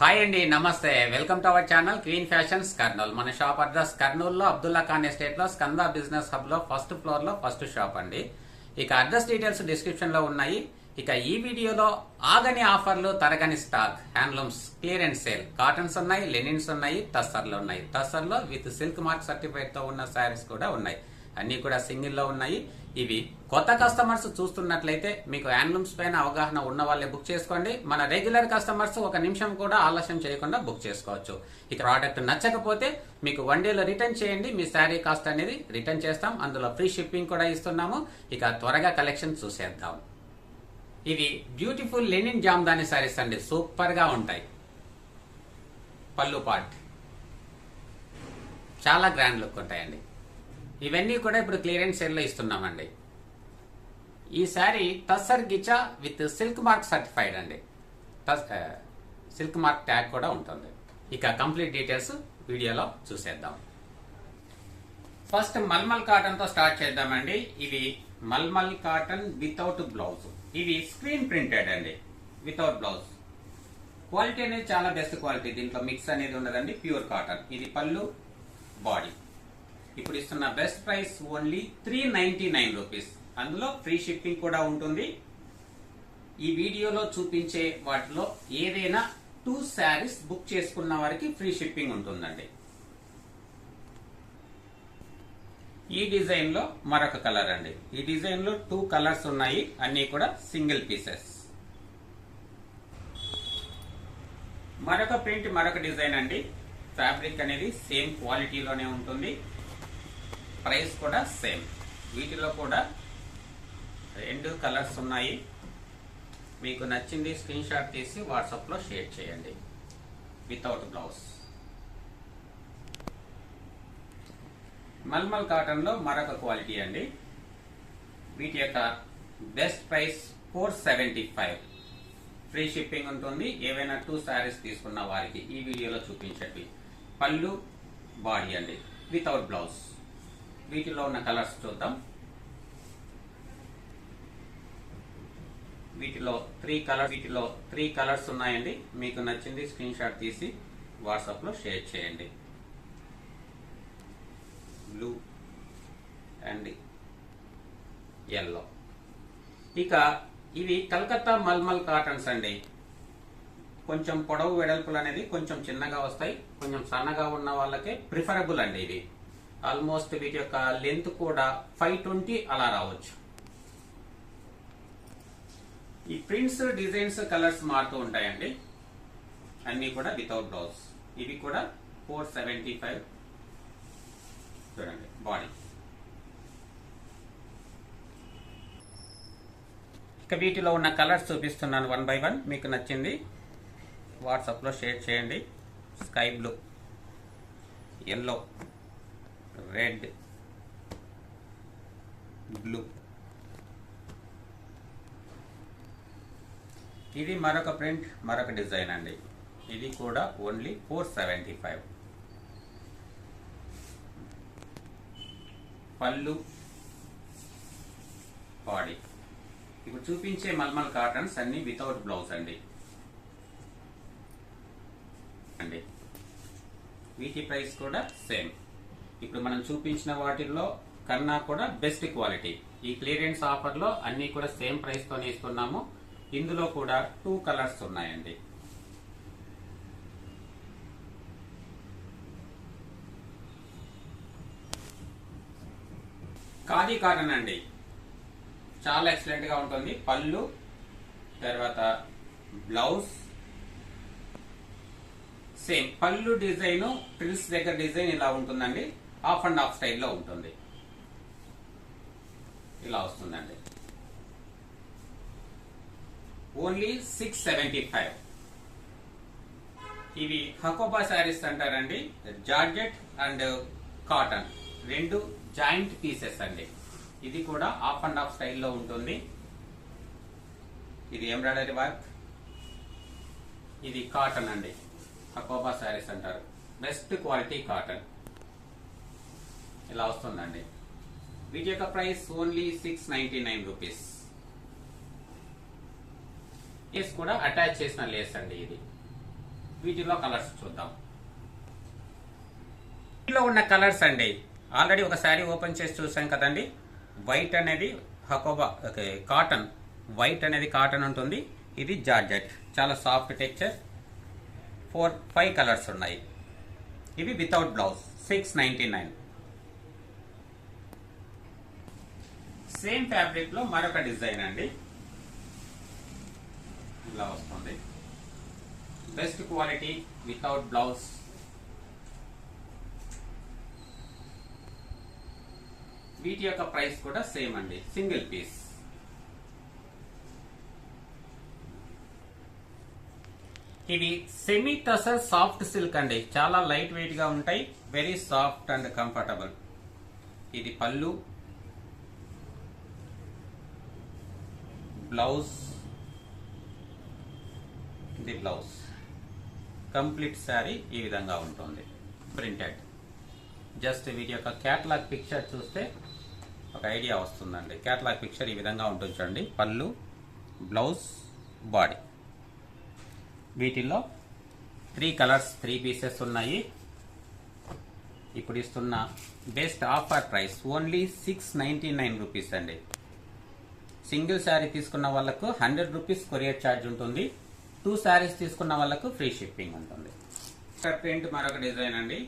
Hi అండి నమస్తే. Welcome to our channel queen fashions Kurnool. మన షాప్ అడ్రస్ కర్నూలులో అబ్దుల్లా ఖాన్ ఎస్టేట్లో స్కంద బిజినెస్ హబ్లో ఫస్ట్ ఫ్లోర్లో ఫస్ట్ షాప్ అండి. ఇక అడ్రస్ డీటెయిల్స్ డిస్క్రిప్షన్లో ఉన్నాయి. ఇక ఈ వీడియోలో ఆగని ఆఫర్లు తరగని stock handlooms clearance sale cottons ఉన్నాయి లెనిన్స్ ఉన్నాయి టస్సర్లు ఉన్నాయి. టస్సర్లో విత్ సిల్క్ మార్క్ సర్టిఫైడ్తో ఉన్న శారీస్ కూడా ఉన్నాయి. అన్నీ కూడా సింగిల్లో ఉన్నాయి. ఇవి కొత్త కస్టమర్స్ చూస్తున్నట్లయితే మీకు హ్యాండ్లూమ్స్ పైన అవగాహన ఉన్న వాళ్ళే బుక్ చేసుకోండి. మన రెగ్యులర్ కస్టమర్స్ ఒక నిమిషం కూడా ఆలస్యం చేయకుండా బుక్ చేసుకోవచ్చు. ఇక ప్రోడక్ట్ నచ్చకపోతే మీకు వన్ డేలో రిటర్న్ చేయండి. మీ శారీ కాస్ట్ అనేది రిటర్న్ చేస్తాం. అందులో ఫ్రీ షిప్పింగ్ కూడా ఇస్తున్నాము. ఇక త్వరగా కలెక్షన్ చూసేద్దాం. ఇవి బ్యూటిఫుల్ లెనిన్ జామ్దాని శారీస్ అండి. సూపర్గా ఉంటాయి. పళ్ళు పాట్ చాలా గ్రాండ్ లుక్ ఉంటాయండి. ఇవన్నీ కూడా ఇప్పుడు క్లియరెన్స్ సేల్లో ఇస్తున్నామండి. ఈ sari ghicha with silk mark certified అండి. తస్ సిల్క్ మార్క్ ట్యాగ్ కూడా ఉంటుంది. ఇక కంప్లీట్ డీటెయిల్స్ వీడియోలో చూసేద్దాం. ఫస్ట్ మల్మల్ కాటన్తో స్టార్ట్ చేద్దామండి. ఇవి మల్మల్ కాటన్ వితౌట్ బ్లౌజ్. ఇవి స్క్రీన్ ప్రింటెడ్ అండి. Without blouse. క్వాలిటీ అనేది చాలా బెస్ట్ క్వాలిటీ. దీంట్లో మిక్స్ అనేది ఉండదండి. Pure cotton. ఇది పళ్ళు బాడీ. ఇప్పుడు ఇస్తున్న best price only three ninety nine rupees అందులో ఫ్రీ షిప్పింగ్ కూడా ఉంటుంది. ఈ వీడియోలో చూపించే వాటిలో ఏదైనా టూ శారీస్ బుక్ చేసుకున్న వారికి ఫ్రీ షిప్పింగ్ ఉంటుందండి. ఈ డిజైన్లో మరొక కలర్ అండి. ఈ డిజైన్లో టూ కలర్స్ ఉన్నాయి. అన్ని కూడా సింగిల్ పీసెస్ మరొక ప్రింట్ మరొక డిజైన్ అండి. ఫ్యాబ్రిక్ అనేది సేమ్ క్వాలిటీలోనే ఉంటుంది. ప్రైస్ కూడా సేమ్. వీటిలో కూడా రెండు కలర్స్ ఉన్నాయి. మీకు నచ్చింది స్క్రీన్ షాట్ తీసి వాట్సాప్లో షేర్ చేయండి. Without blouse. మల్మల్ కాటన్లో మరొక క్వాలిటీ అండి. వీటి యొక్క best price four seventy five. Free shipping ఉంటుంది. ఏవైనా టూ శారీస్ తీసుకున్న వారికి ఈ వీడియోలో చూపించండి పళ్ళు బాడీ అండి. Without blouse. వీటిలో ఉన్న కలర్స్ చూద్దాం. వీటిలో త్రీ కలర్స్ వీటిలో త్రీ కలర్స్ ఉన్నాయండి. మీకు నచ్చింది స్క్రీన్ షాట్ తీసి వాట్సాప్లో షేర్ చేయండి. బ్లూ అండ్ ఎల్లో ఇక ఇవి కలకత్తా మల్మల్ కాటన్స్ అండి. కొంచెం పొడవు వెడల్పులు అనేది కొంచెం చిన్నగా వస్తాయి. కొంచెం సన్నగా ఉన్న వాళ్ళకే ప్రిఫరబుల్ అండి ఇది ఆల్మోస్ట్ వీటి యొక్క లెంత్ కూడా ఫైవ్ ట్వంటీ అలా రావచ్చు. ఈ ప్రింట్స్ డిజైన్స్ కలర్స్ మారుతూ ఉంటాయండి. అన్ని కూడా వితౌట్ బ్లౌజ్ ఇవి కూడా ఫోర్ సెవెంటీ ఫైవ్ చూడండి బాడీ ఇక వీటిలో ఉన్న కలర్స్ చూపిస్తున్నాను వన్ బై వన్. మీకు నచ్చింది వాట్సాప్లో షేర్ చేయండి. Sky blue yellow red blue. ఇది మరొక ప్రింట్ మరొక డిజైన్ అండి. ఇది కూడా only four seventy five. Pallu body. ఇప్పుడు చూపించే మల్మల్ కాటన్స్ అన్ని వితౌట్ బ్లౌజ్ అండి. అండి. వీటి ప్రైస్ కూడా సేమ్. ఇప్పుడు మనం చూపించిన వాటిల్లో కన్నా కూడా బెస్ట్ క్వాలిటీ ఈ క్లియరెన్స్ ఆఫర్లో అన్ని కూడా సేమ్ ప్రైస్ తోనే ఇస్తున్నాము. ఇందులో కూడా టూ కలర్స్ ఉన్నాయండి. ఖాదీ కాటన్ అండి. చాలా ఎక్సలెంట్గా ఉంటుంది. పళ్ళు తర్వాత బ్లౌజ్ సేమ్ పళ్ళు డిజైన్ ట్రిల్స్ దగ్గర డిజైన్ ఇలా ఉంటుందండి. ఆఫ్ అండ్ ఆఫ్ స్టైల్లో ఉంటుంది. ఇలా వస్తుందండి. Only six seventy five. ఇవి హకోబా శారీస్ అంటారండి. Georgette and cotton. రెండు జాయింట్ పీసెస్ అండి. ఇది కూడా ఆఫ్ అండ్ ఆఫ్ స్టైల్లో ఉంటుంది. ఇది ఎంబ్రాయిడరీ వర్క్. ఇది కాటన్ అండి. హకోబా శారీస్ అంటారు. Best quality cotton. ఇలా వస్తుందండి. వీటి యొక్క price only six ninety nine rupees. Lace కూడా అటాచ్ చేసిన లేస్ అండి ఇది. వీటిలో కలర్స్ చూద్దాం. వీటిలో ఉన్న కలర్స్ అండి. ఆల్రెడీ ఒక శారీ ఓపెన్ చేసి చూసాం కదండి. వైట్ అనేది హకోబా ఓకే, కాటన్. వైట్ అనేది కాటన్ ఉంటుంది. ఇది జార్జెట్. చాలా soft texture four five colours ఉన్నాయి. ఇవి without blouse six ninety nine same ఫ్యాబ్రిక్లో మరొక డిజైన్ అండి. ఇలా వస్తుంది. Best quality without blouse. వీటి యొక్క ప్రైస్ కూడా సేమ్ అండి. Single piece. ఇవి సెమీ టసర్ సాఫ్ట్ సిల్క్ అండి. చాలా లైట్ వెయిట్గా ఉంటాయి. వెరీ సాఫ్ట్ అండ్ కంఫర్టబుల్ ఇది పళ్ళు బ్లౌజ్ ఇది బ్లౌజ్. కంప్లీట్ శారీ ఈ విధంగా ఉంటుంది ప్రింటెడ్. జస్ట్ వీటి యొక్క క్యాటలాగ్ పిక్చర్ చూస్తే ఒక ఐడియా వస్తుందండి. క్యాటలాగ్ పిక్చర్ ఈ విధంగా ఉంటుంది చూడండి. Pallu blouse body. వీటిల్లో త్రీ కలర్స్ త్రీ పీసెస్ ఉన్నాయి. ఇప్పుడు ఇస్తున్న best offer price only six ninety nine rupees అండి. సింగిల్ శారీ తీసుకున్న వాళ్ళకు హండ్రెడ్ రూపీస్ కొరియర్ ఛార్జ్ ఉంటుంది. టూ శారీస్ తీసుకున్న వాళ్ళకు ఫ్రీ షిప్పింగ్ ఉంటుంది. ప్రింట్ మరొక డిజైన్ అండి.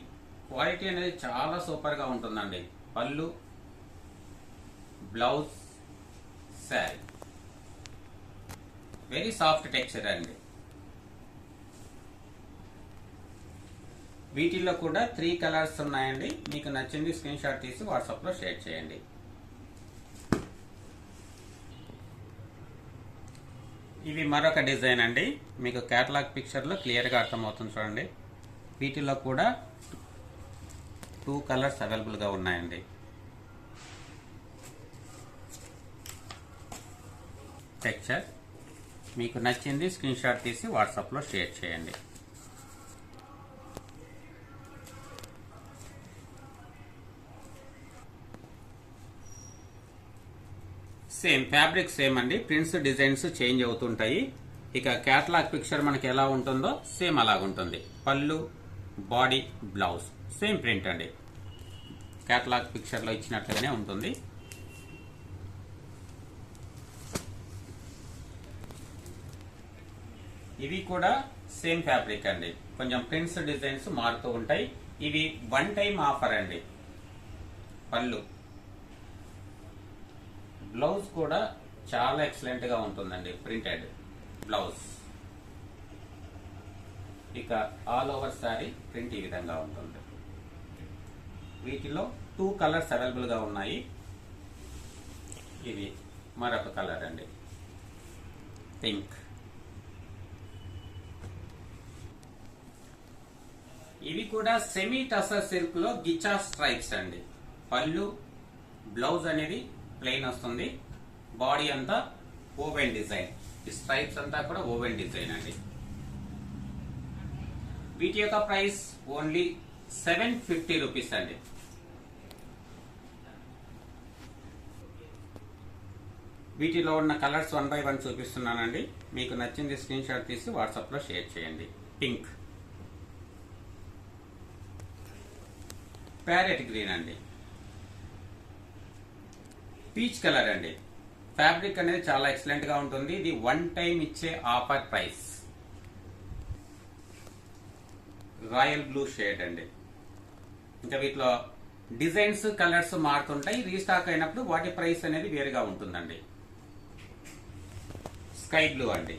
క్వాలిటీ అనేది చాలా సూపర్గా ఉంటుందండి. Pallu blouse sari. Very soft texture అండి. వీటిల్లో కూడా త్రీ కలర్స్ ఉన్నాయండి. మీకు నచ్చింది స్క్రీన్ షాట్ తీసి వాట్సాప్లో షేర్ చేయండి. ఇవి మరొక డిజైన్ అండి. మీకు క్యాటలాగ్ పిక్చర్లో క్లియర్గా అర్థమవుతుంది చూడండి. వీటిలో కూడా టూ కలర్స్ అవైలబుల్గా ఉన్నాయండి. టెక్చర్ మీకు నచ్చింది స్క్రీన్షాట్ తీసి వాట్సాప్లో షేర్ చేయండి. సేమ్ ఫ్యాబ్రిక్ సేమ్ అండి. ప్రింట్స్ డిజైన్స్ చేంజ్ అవుతుంటాయి. ఇక క్యాటలాగ్ పిక్చర్ మనకి ఎలా ఉంటుందో same అలాగుంటుంది. Pallu body blouse same print అండి. క్యాటలాగ్ పిక్చర్లో ఇచ్చినట్లుగానే ఉంటుంది. ఇవి కూడా సేమ్ ఫ్యాబ్రిక్ అండి. కొంచెం ప్రింట్స్ డిజైన్స్ మారుతూ ఉంటాయి. ఇవి వన్ టైం ఆఫర్ అండి. పళ్ళు. బ్లౌజ్ కూడా చాలా ఎక్సలెంట్గా ఉంటుందండి ప్రింటెడ్ బ్లౌజ్. ఇక ఆల్ ఓవర్ సారీ ప్రింట్ ఈ విధంగా ఉంటుంది. వీటిలో టూ కలర్స్ అవైలబుల్గా ఉన్నాయి. ఇది మరొక కలర్ అండి. పింక్ ఇవి కూడా సెమీ టసర్ సిల్క్లో గిచా స్ట్రైప్స్ అండి. పళ్ళు బ్లౌజ్ అనేది ప్లెయిన్ వస్తుంది. బాడీ అంతా ఓవెన్ డిజైన్ ఈ స్ట్రైప్స్ అంతా కూడా ఓవెన్ డిజైన్ అండి. వీటి యొక్క price only seven fifty rupees అండి. వీటిలో ఉన్న కలర్స్ వన్ బై వన్ చూపిస్తున్నానండి. మీకు నచ్చింది స్క్రీన్ షాట్ తీసి వాట్సాప్లో షేర్ చేయండి. పింక్ ప్యారెట్ గ్రీన్ అండి. పీచ్ కలర్ అండి. ఫ్యాబ్రిక్ అనేది చాలా ఎక్సలెంట్గా ఉంటుంది. ఇది వన్ టైం ఇచ్చే offer price. Royal blue shade అండి. ఇంకా వీటిలో డిజైన్స్ కలర్స్ మారుతుంటాయి. రీస్టాక్ అయినప్పుడు వాటి ప్రైస్ అనేది వేరుగా ఉంటుందండి. స్కై బ్లూ అండి.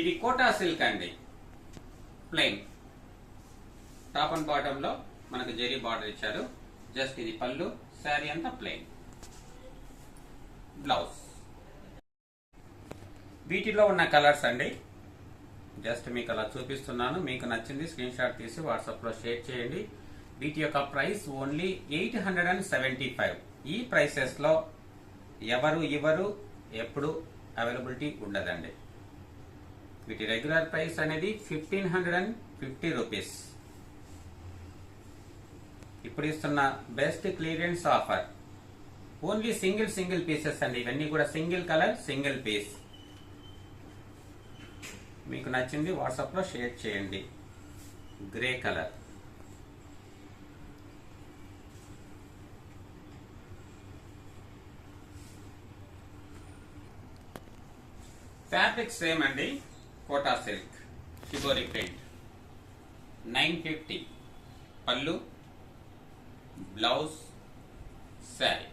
ఇది కోటా సిల్క్ అండి. ప్లెయిన్. టాప్ అండ్ బాటంలో మనకు జెరీ బార్డర్ ఇచ్చారు. జస్ట్ ఇది పళ్ళు శారీ అంతా ప్లెయిన్ బ్లౌజ్ వీటిలో ఉన్న కలర్స్ అండి. జస్ట్ మీకు అలా చూపిస్తున్నాను. మీకు నచ్చింది స్క్రీన్ షాట్ తీసి వాట్సాప్లో షేర్ చేయండి. వీటి యొక్క price only eight hundred and seventy five. ఈ ప్రైసెస్లో ఎవరు ఇవ్వరు ఎప్పుడు అవైలబిలిటీ ఉండదండి. వీటి రెగ్యులర్ ప్రైస్ అనేది fifteen hundred and fifty rupees ఇప్పుడు ఇస్తున్న best clearance offer only single single pieces అండి. ఇవన్నీ కూడా సింగిల్ కలర్ సింగిల్ పీస్ మీకు నచ్చింది వాట్సాప్లో షేర్ చేయండి. గ్రే కలర్ ఫ్యాబ్రిక్ సేమ్ అండి. Kota silk shibori print nine fifty pallu blouse sari.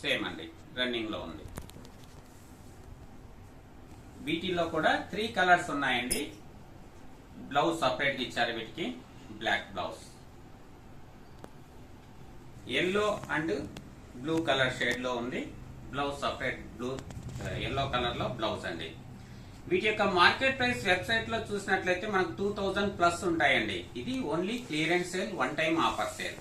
Same అండి. రన్నింగ్లో ఉంది. వీటిలో కూడా త్రీ కలర్స్ ఉన్నాయండి. బ్లౌజ్ సపరేట్ ఇచ్చారు వీటికి. Black blouse yellow and blue colour షేడ్లో ఉంది. బ్లౌజ్ సపరేట్ బ్లూ ఎల్లో కలర్లో బ్లౌజ్ అండి. వీటి యొక్క మార్కెట్ ప్రైస్ వెబ్సైట్లో చూసినట్లయితే మనకు టూ థౌజండ్ ప్లస్ ఉంటాయండి. ఇది only clearance sale one time offer sale.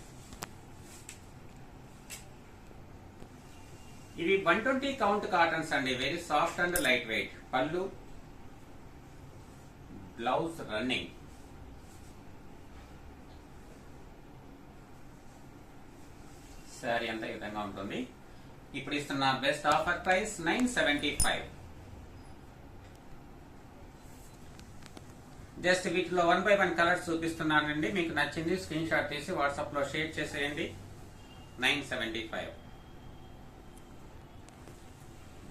ఇవి వన్ ట్వంటీ కౌంట్ కాటన్స్ అండి. Very soft and light weight. Pallu blouse running. Sari అంతా ఈ విధంగా ఉంటుంది. ఇప్పుడు ఇస్తున్న best offer price nine seventy five. Just వీటిలో వన్ బై వన్ కలర్స్ చూపిస్తున్నానండి. మీకు నచ్చింది స్క్రీన్ షాట్ తీసి వాట్సాప్లో షేర్ చేసేయండి. Nine seventy five.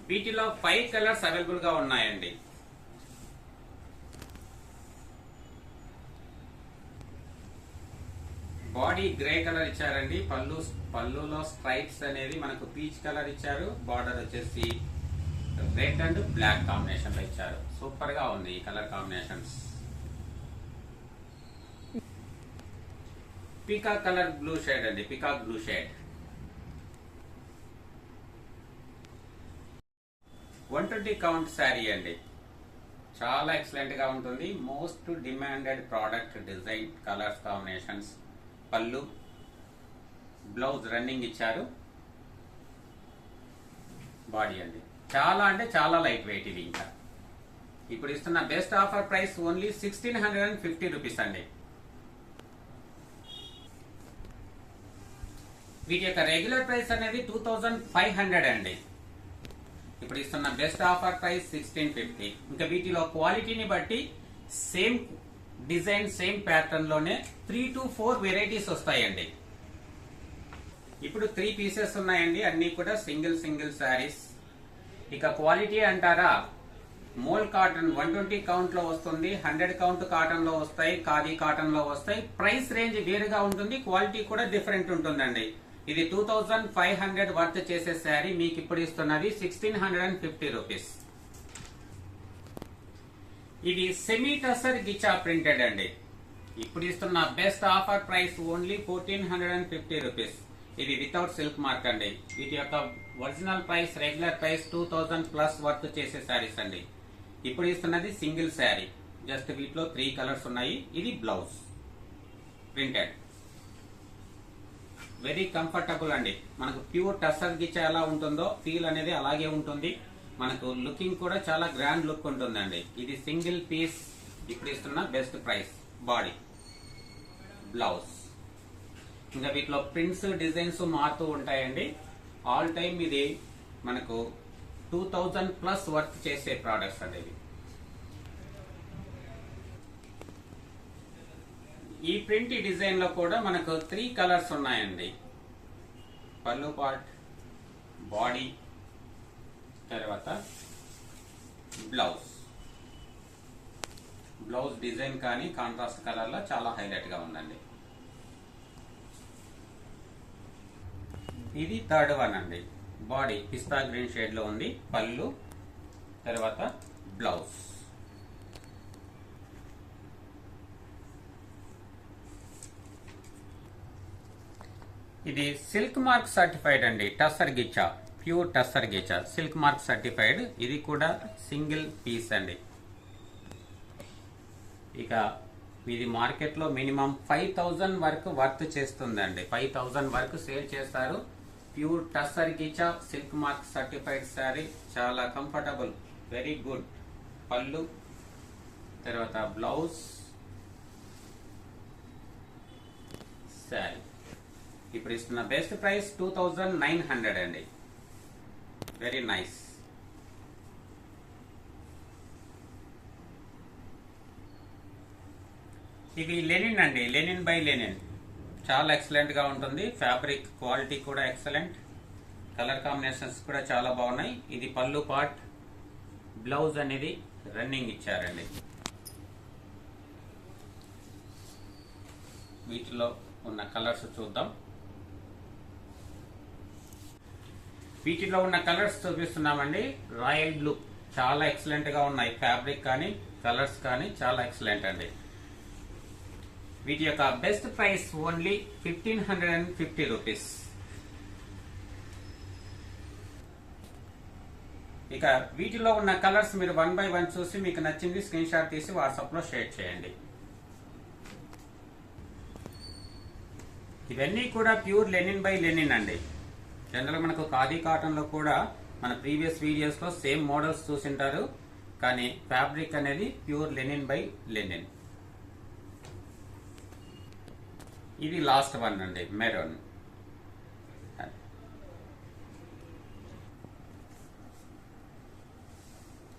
వీటిలో ఫైవ్ కలర్స్ అవైలబుల్గా ఉన్నాయండి. బాడీ గ్రే కలర్ ఇచ్చారండి. పళ్ళు పళ్ళులో స్ట్రైప్స్ అనేది మనకు పీచ్ కలర్ ఇచ్చారు. బార్డర్ వచ్చేసి రెడ్ అండ్ బ్లాక్ కాంబినేషన్లో ఇచ్చారు. సూపర్గా ఉంది ఈ colour combinations. Peacock colour blue shade అండి peacock blue shade one twenty count sari అండి. చాలా ఎక్సలెంట్గా ఉంటుంది. Most demanded product design colours combinations pallu blouse running ఇచ్చారు. బాడీ అండి. చాలా అంటే చాలా లైట్ వెయిట్ ఇది ఇంకా. ఇప్పుడు ఇస్తున్న best offer price only sixteen hundred and fifty rupees అండి. వీటి యొక్క రెగ్యులర్ ప్రైస్ అనేది టూ థౌజండ్ ఫైవ్ హండ్రెడ్ అండి. ఇప్పుడు ఇస్తున్న best offer price sixteen fifty ఇంకా వీటిలో క్వాలిటీని బట్టి సేమ్ డిజైన్ సేమ్ ప్యాటర్న్లోనే త్రీ టు ఫోర్ వెరైటీస్ వస్తాయండి. ఇప్పుడు త్రీ పీసెస్ ఉన్నాయండి. అన్ని కూడా సింగిల్ సింగిల్ శారీస్ ఇక క్వాలిటీ అంటారా? మోల్ కాటన్ వన్ ట్వంటీ కౌంట్లో వస్తుంది. హండ్రెడ్ కౌంట్ కాటన్లో వస్తాయి. ఖాదీ కాటన్లో వస్తాయి. ప్రైస్ రేంజ్ వేరుగా ఉంటుంది. క్వాలిటీ కూడా డిఫరెంట్ ఉంటుందండి. ఇది two thousand five hundred worth చేసే శారీ మీకు ఇప్పుడు ఇస్తున్నది sixteen hundred and fifty rupees ఇది సెమీ టసర్ గిచా ప్రింటెడ్ అండి. ఇప్పుడు ఇస్తున్న best offer price only fourteen hundred and fifty rupees ఇది వితౌట్ సిల్క్ మార్క్ అండి. వీటి యొక్క original price regular price two thousand plus worth చేసే శారీస్ అండి. ఇప్పుడు ఇస్తున్నది సింగిల్ శారీ జస్ట్ వీటిలో త్రీ కలర్స్ ఉన్నాయి. ఇది బ్లౌజ్ ప్రింటెడ్ వెరీ కంఫర్టబుల్ అండి. మనకు ప్యూర్ టసర్ గిచ్చ ఎలా ఉంటుందో ఫీల్ అనేది అలాగే ఉంటుంది. మనకు లుకింగ్ కూడా చాలా గ్రాండ్ లుక్ ఉంటుందండి. ఇది సింగిల్ పీస్ ఇప్పుడు ఇస్తున్న బెస్ట్ ప్రైస్. బాడీ. బ్లౌజ్. ఇంకా వీటిలో ప్రింట్స్ డిజైన్స్ మారుతూ ఉంటాయండి. ఆల్ టైమ్ ఇది మనకు టూ థౌజండ్ ప్లస్ వర్క్ చేసే ప్రోడక్ట్స్ అండి ఇవి. ఈ ప్రింట్ డిజైన్లో కూడా మనకు త్రీ కలర్స్ ఉన్నాయండి. పళ్ళు పార్ట్ బాడీ తర్వాత బ్లౌజ్ బ్లౌజ్ డిజైన్ కానీ కాంట్రాస్ట్ కలర్లో చాలా హైలైట్గా ఉందండి. ఇది థర్డ్ వన్ అండి. బాడీ పిస్తా గ్రీన్ షేడ్లో ఉంది. పళ్ళు తర్వాత బ్లౌజ్ ఇది సిల్క్ మార్క్ సర్టిఫైడ్ అండి tussar ghicha pure tussar ghicha silk mark certified. ఇది కూడా సింగిల్ పీస్ అండి. ఇక ఇది మార్కెట్లో మినిమం ఫైవ్ థౌజండ్ వరకు వర్త్ చేస్తుందండి. ఫైవ్ థౌజండ్ వరకు సేల్ చేస్తారు. Pure tussar ghicha silk mark certified sari చాలా కంఫర్టబుల్ వెరీ గుడ్. పళ్ళు తర్వాత బ్లౌజ్ శారీ. ఇప్పుడు ఇస్తున్న best price two thousand nine hundred అండి. వెరీ నైస్ ఇది లెనిన్ అండి లెనిన్ బై లెనిన్. చాలా ఎక్సలెంట్గా ఉంటుంది. ఫ్యాబ్రిక్ క్వాలిటీ కూడా ఎక్సలెంట్ కలర్ కాంబినేషన్స్ కూడా చాలా బాగున్నాయి. ఇది పళ్ళు పార్ట్ బ్లౌజ్ అనేది రన్నింగ్ ఇచ్చారండి. వీటిలో ఉన్న కలర్స్ చూద్దాం. వీటిలో ఉన్న కలర్స్ చూపిస్తున్నామండి. Royal blue. చాలా ఎక్సలెంట్గా ఉన్నాయి. ఫ్యాబ్రిక్ కానీ కలర్స్ కానీ చాలా ఎక్సలెంట్ అండి. వీటి యొక్క best price only fifteen hundred and fifty rupees ఇక వీటిలో ఉన్న కలర్స్ మీరు వన్ బై వన్ చూసి మీకు నచ్చింది స్క్రీన్ షాట్ తీసి వాట్సాప్లో షేర్ చేయండి. ఇవన్నీ కూడా ప్యూర్ లెనిన్ బై లెనిన్ అండి. జనరల్ మనకు ఖాదీ కాటన్లో కూడా మన ప్రీవియస్ వీడియోస్లో సేమ్ మోడల్స్ చూసింటారు. కానీ ఫ్యాబ్రిక్ అనేది ప్యూర్ లెనిన్ బై లెనిన్ ఇది లాస్ట్ వన్ అండి మెరోన్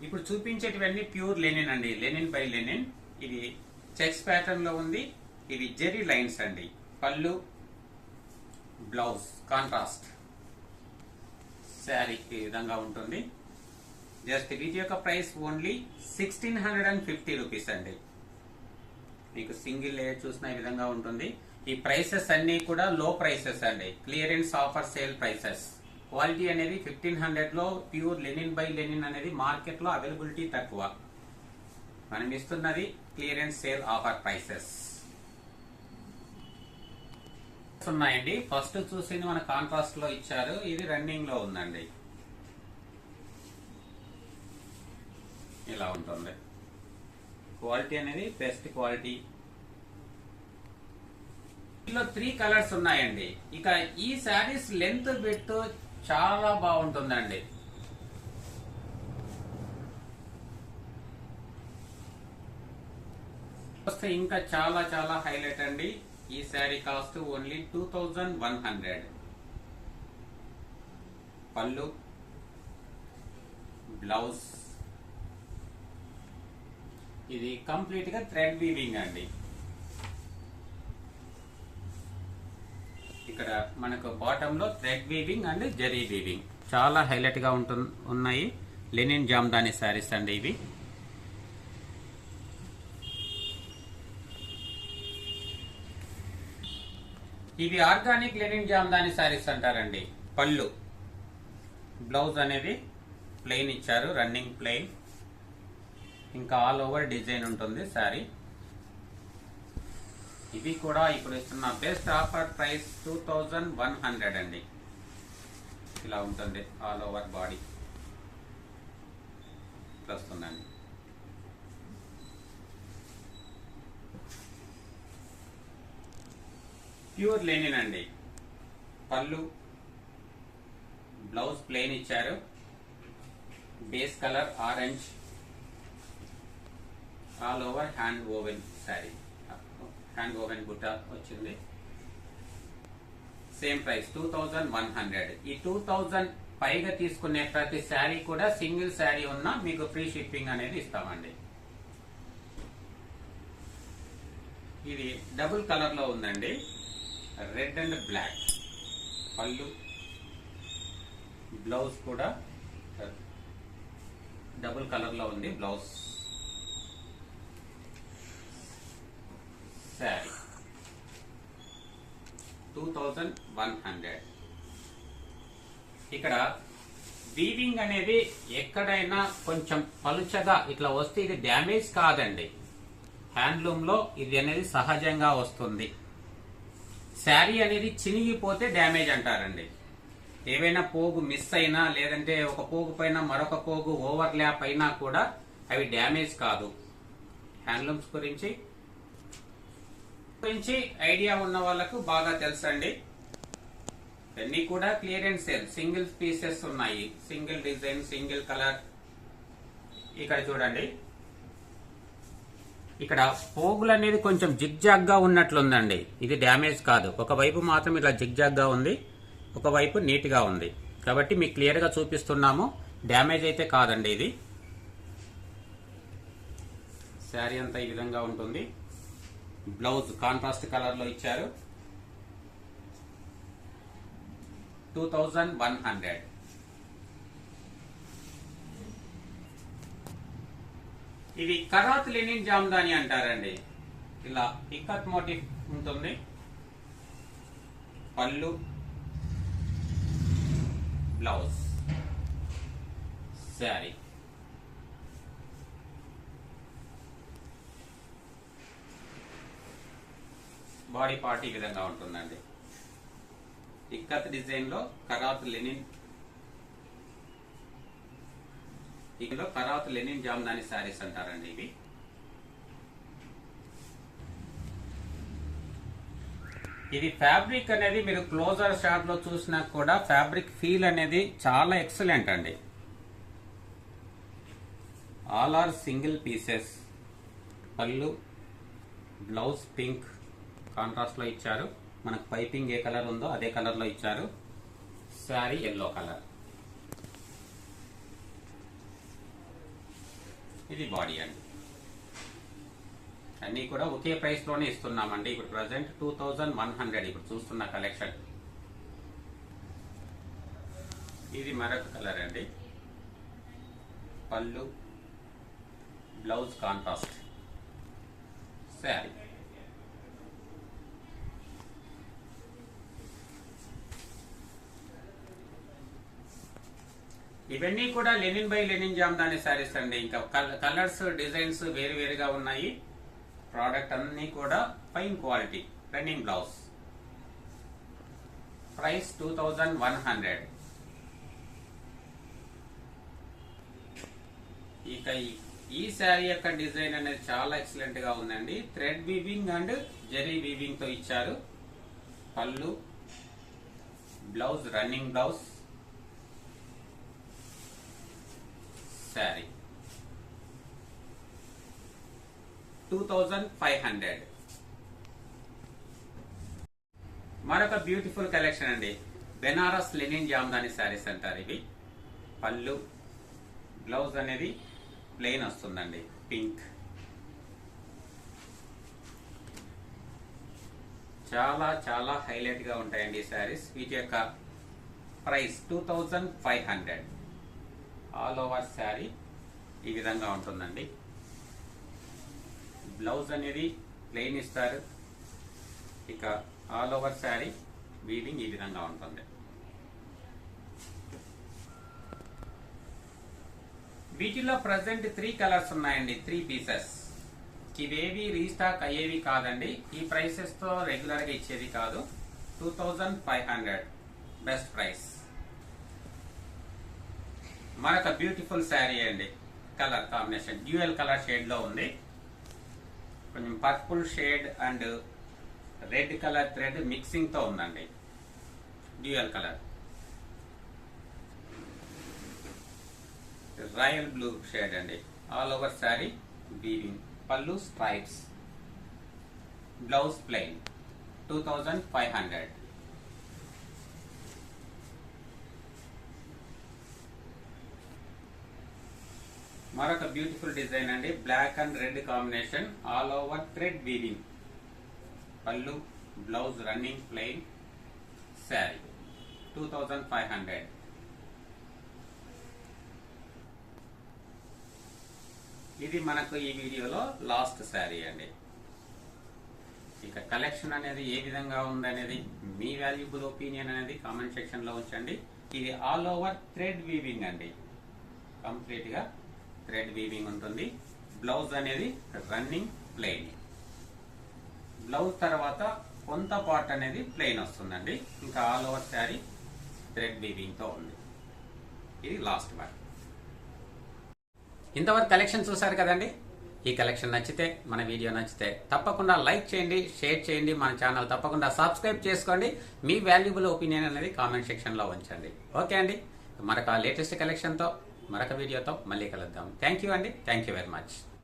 ఇప్పుడు చూపించేటివన్నీ ప్యూర్ లెనిన్ అండి లెనిన్ బై లెనిన్ ఇది చెక్స్ ప్యాటర్న్లో ఉంది. ఇది జెరీ లైన్స్ అండి పళ్ళు బ్లౌజ్ కాంట్రాస్ట్ శారీ విధంగా ఉంటుంది. జస్ట్ వీటి యొక్క price only sixteen hundred and fifty rupees అండి. మీకు సింగిల్ లేయర్ చూసిన ఈ విధంగా ఉంటుంది. ఈ ప్రైసెస్ అన్ని కూడా లో ప్రైసెస్ అండి. Clearance offer sale prices quality అనేది ఫిఫ్టీన్ హండ్రెడ్లో ప్యూర్ లెనిన్ బై లెనిన్ అనేది మార్కెట్లో అవైలబిలిటీ తక్కువ. మనం ఇస్తున్నది క్లియరెన్స్ సేల్ ఆఫర్ ప్రైసెస్ ఉన్నాయండి. ఫస్ట్ చూసింది మన కాంట్రాస్ట్లో ఇచ్చారు. ఇది రన్నింగ్లో ఉందండి. ఇలా ఉంటుంది. క్వాలిటీ అనేది బెస్ట్ క్వాలిటీ ఇందులో త్రీ కలర్స్ ఉన్నాయండి. ఇక ఈ శారీస్ లెంత్ బిట్ చాలా బాగుంటుందండి. వస్తే ఇంకా చాలా చాలా హైలైట్ అండి. ఈ sari cost only two thousand one hundred. Pallu blouse. ఇది కంప్లీట్గా థ్రెడ్ వీవింగ్ అండి. ఇక్కడ మనకు బాటమ్లో thread weaving and zari weaving. చాలా హైలైట్గా ఉంటు ఉన్నాయి. లెనిన్ జామ్దాని శారీస్ అండి ఇవి. ఇవి ఆర్గానిక్ లెనిన్ జామ్దాని శారీస్ అంటారండి. పళ్ళు. బ్లౌజ్ అనేది ప్లెయిన్ ఇచ్చారు రన్నింగ్ ప్లెయిన్. ఇంకా ఆల్ ఓవర్ డిజైన్ ఉంటుంది శారీ. ఇవి కూడా ఇప్పుడు ఇస్తున్న best offer price two thousand one hundred అండి. ఇలా ఉంటుంది ఆల్ ఓవర్ బాడీ. వస్తుందండి ప్యూర్ లెనిన్ అండి. పళ్ళు బ్లౌజ్ ప్లెయిన్ ఇచ్చారు. Base colour orange all over hand woven sari hand woven బుట్ట వచ్చింది. Same price two thousand one hundred. ఈ టూ థౌజండ్ పైగా తీసుకునే ప్రతి శారీ కూడా సింగిల్ శారీ ఉన్నా మీకు ఫ్రీ షిప్పింగ్ అనేది ఇస్తామండి. ఇది డబుల్ కలర్లో ఉందండి. Red and black. Pallu blouse కూడా డబుల్ కలర్లో ఉంది blouse. Sari two thousand one hundred. ఇక్కడ వీవింగ్ అనేది ఎక్కడైనా కొంచెం పలుచగా ఇట్లా వస్తే ఇది డ్యామేజ్ కాదండి. హ్యాండ్లూమ్లో ఇది అనేది సహజంగా వస్తుంది. శారీ అనేది చినిగిపోతే డ్యామేజ్ అంటారండి. ఏవైనా పోగు మిస్ అయినా లేదంటే ఒక పోగు పైన మరొక పోగు ఓవర్ ల్యాప్ అయినా కూడా అవి డ్యామేజ్ కాదు. హ్యాండ్లూమ్స్ గురించి గురించి ఐడియా ఉన్న వాళ్ళకు బాగా తెలుసండి. ఇవన్నీ కూడా క్లియరెన్స్ సేల్. సింగిల్ పీసెస్ ఉన్నాయి. Single design single colour. ఇక్కడ చూడండి. ఇక్కడ పోగులు అనేది కొంచెం జిగ్జాగ్గా ఉన్నట్లుందండి. ఇది డ్యామేజ్ కాదు. ఒకవైపు మాత్రం ఇలా జిగ్జాగ్గా ఉంది ఒకవైపు నీట్గా ఉంది. కాబట్టి మీకు క్లియర్గా చూపిస్తున్నాము. డ్యామేజ్ అయితే కాదండి ఇది. శారీ అంతా ఈ విధంగా ఉంటుంది. బ్లౌజ్ కాంట్రాస్ట్ కలర్లో ఇచ్చారు. Two thousand one hundred. ఇది కరాత్ లెనిన్ జామ్దాని అంటారండి. ఇలా ఇక్కత్ మోటిఫ్ ఉంటుంది. పళ్ళు. బ్లౌజ్. శారీ. బాడీ పార్ట్ ఈ విధంగా ఉంటుందండి. ఇక్కత్ డిజైన్లో కరాత్ లెనిన్ ఇందులో కరాత్ లెనిన్ జామ్దాని శారీస్ అంటారండి ఇవి. ఇది ఫ్యాబ్రిక్ అనేది మీరు క్లోజర్ షాట్లో చూసినా కూడా ఫ్యాబ్రిక్ ఫీల్ అనేది చాలా ఎక్సలెంట్ అండి. ఆల్ ఆర్ సింగిల్ పీసెస్ పళ్ళు బ్లౌజ్ పింక్ కాంట్రాస్ట్లో ఇచ్చారు. మనకు పైపింగ్ ఏ కలర్ ఉందో అదే కలర్లో ఇచ్చారు. శారీ ఎల్లో కలర్ ఇది బాడీ అండి. అన్నీ కూడా ఒకే ప్రైస్లోనే ఇస్తున్నామండి. ఇప్పుడు present two thousand one hundred ఇప్పుడు చూస్తున్న కలెక్షన్ ఇది మరొక కలర్ అండి. పళ్ళు బ్లౌజ్ కాంట్రాస్ట్ శారీ ఇవన్నీ కూడా linen by linen Jamdani saris అండి. ఇంకా కలర్స్ డిజైన్స్ వేరు వేరుగా ఉన్నాయి. ప్రోడక్ట్ అన్ని కూడా fine quality. Running blouse price two thousand one hundred ఇక ఈ- ఈ శారీ యొక్క డిజైన్ అనేది చాలా ఎక్సలెంట్గా ఉందండి. థ్రెడ్ వీవింగ్ అండ్ జెరీ వీవింగ్తో ఇచ్చారు. పళ్ళు. Blouse running blouse sari two thousand five hundred మరొక బ్యూటిఫుల్ కలెక్షన్ అండి. బెనారస్ లెనిన్ జామ్దాని శారీస్ అంటారు ఇవి. పళ్ళు బ్లౌజ్ అనేది ప్లెయిన్ వస్తుందండి. పింక్ చాలా చాలా హైలైట్గా ఉంటాయండి ఈ శారీస్ వీటి యొక్క price two thousand five hundred all over sari ఈ విధంగా ఉంటుందండి. బ్లౌజ్ అనేది ప్లెయిన్ ఇస్తారు. ఇక ఆల్ ఓవర్ శారీ వీవింగ్ ఈ విధంగా ఉంటుంది. వీటిలో ప్రజెంట్ త్రీ కలర్స్ ఉన్నాయండి త్రీ పీసెస్. ఇవేవి రీస్టాక్ అయ్యేవి కాదండి. ఈ ప్రైసెస్తో రెగ్యులర్గా ఇచ్చేది కాదు. Two thousand five hundred. Best price. మరొక బ్యూటిఫుల్ శారీ అండి. కలర్ కాంబినేషన్ డ్యూయల్ కలర్ షేడ్లో ఉంది. కొంచెం purple shade and red colour thread మిక్సింగ్తో ఉందండి. Dual colour royal blue shade అండి. ఆల్ ఓవర్ శారీ బీవింగ్ పళ్ళు stripes blouse plain two thousand five hundred మరొక beautiful design అండి. Black and red combination all over thread weaving పళ్ళు blouse running plain sari two thousand five hundred ఇది మనకు ఈ వీడియోలో last sari అండి. ఇక కలెక్షన్ అనేది ఏ విధంగా ఉందనేది మీ వాల్యుబుల్ ఒపీనియన్ అనేది కామెంట్ సెక్షన్లో ఉంచండి. ఇది ఆల్ ఓవర్ థ్రెడ్ వీవింగ్ అండి. కంప్లీట్గా థ్రెడ్ వీవింగ్ ఉంటుంది. బ్లౌజ్ అనేది రన్నింగ్ ప్లెయిన్ బ్లౌజ్ తర్వాత కొంత పార్ట్ అనేది ప్లెయిన్ వస్తుందండి. ఇంకా ఆల్ ఓవర్ శారీ థ్రెడ్ వీవింగ్తో ఉంది. ఇది లాస్ట్ వన్ ఇంతవరకు కలెక్షన్ చూసారు కదండి? ఈ కలెక్షన్ నచ్చితే మన వీడియో నచ్చితే తప్పకుండా లైక్ చేయండి షేర్ చేయండి మన ఛానల్ తప్పకుండా సబ్స్క్రైబ్ చేసుకోండి. మీ వాల్యుబుల్ ఒపీనియన్ అనేది కామెంట్ సెక్షన్లో ఉంచండి. ఓకే అండి? మరొక లేటెస్ట్ కలెక్షన్తో మరొక వీడియోతో మళ్ళీ కలుద్దాం. థ్యాంక్ యూ అండి. Thank you very much